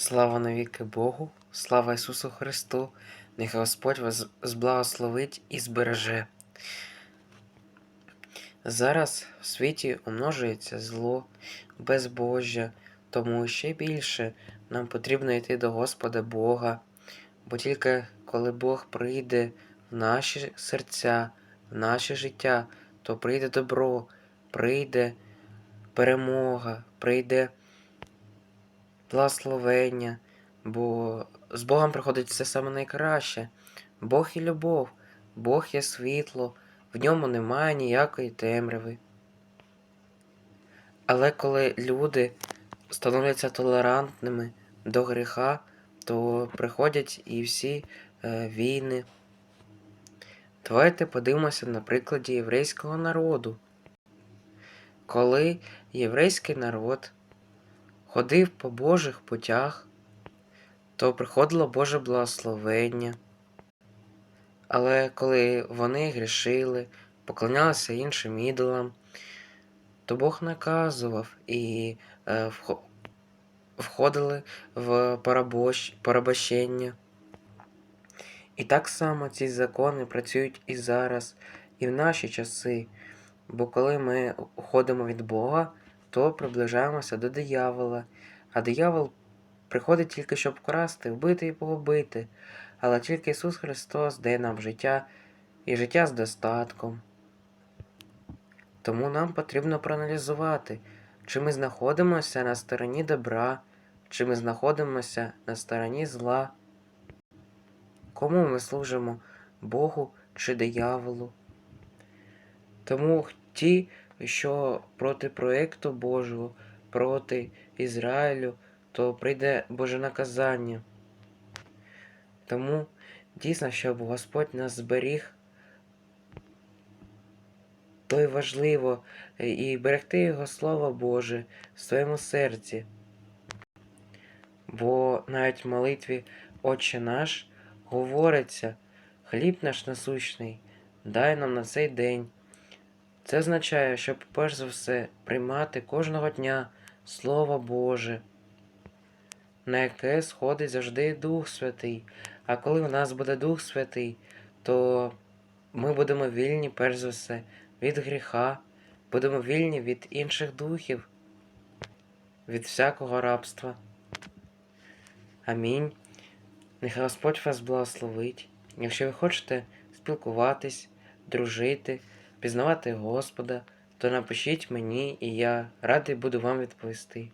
Слава навіки Богу, слава Ісусу Христу, нехай Господь вас зблагословить і збереже. Зараз в світі умножується зло, безбожжя, тому ще більше нам потрібно йти до Господа Бога, бо тільки коли Бог прийде в наші серця, в наше життя, то прийде добро, прийде перемога, прийде благословення, бо з Богом приходить все саме найкраще. Бог є любов, Бог є світло, в ньому немає ніякої темряви. Але коли люди становляться толерантними до гріха, то приходять і всі е, війни. Давайте подивимося на прикладі єврейського народу. Коли єврейський народ ходив по Божих путях, то приходило Боже благословення. Але коли вони грішили, поклонялися іншим ідолам, то Бог наказував і е, входили в порабощ- порабощення. І так само ці закони працюють і зараз, і в наші часи. Бо коли ми уходимо від Бога, то приближаємося до диявола, а диявол приходить тільки щоб вкрасти, вбити і погубити. Але тільки Ісус Христос дає нам життя і життя з достатком. Тому нам потрібно проаналізувати, чи ми знаходимося на стороні добра, чи ми знаходимося на стороні зла. Кому ми служимо Богу чи дияволу? Тому ті, що проти проєкту Божого, проти Ізраїлю, то прийде Боже наказання. Тому дійсно, щоб Господь нас зберіг, то й важливо і берегти Його Слово Боже в своєму серці. Бо навіть в молитві Отче наш говориться, хліб наш насущний, дай нам на цей день. Це означає, щоб перш за все приймати кожного дня Слово Боже, на яке сходить завжди Дух Святий. А коли в нас буде Дух Святий, то ми будемо вільні, перш за все, від гріха, будемо вільні від інших духів, від всякого рабства. Амінь. Нехай Господь вас благословить. Якщо ви хочете спілкуватись, дружити, пізнавати Господа, то напишіть мені, і я радий буду вам відповісти.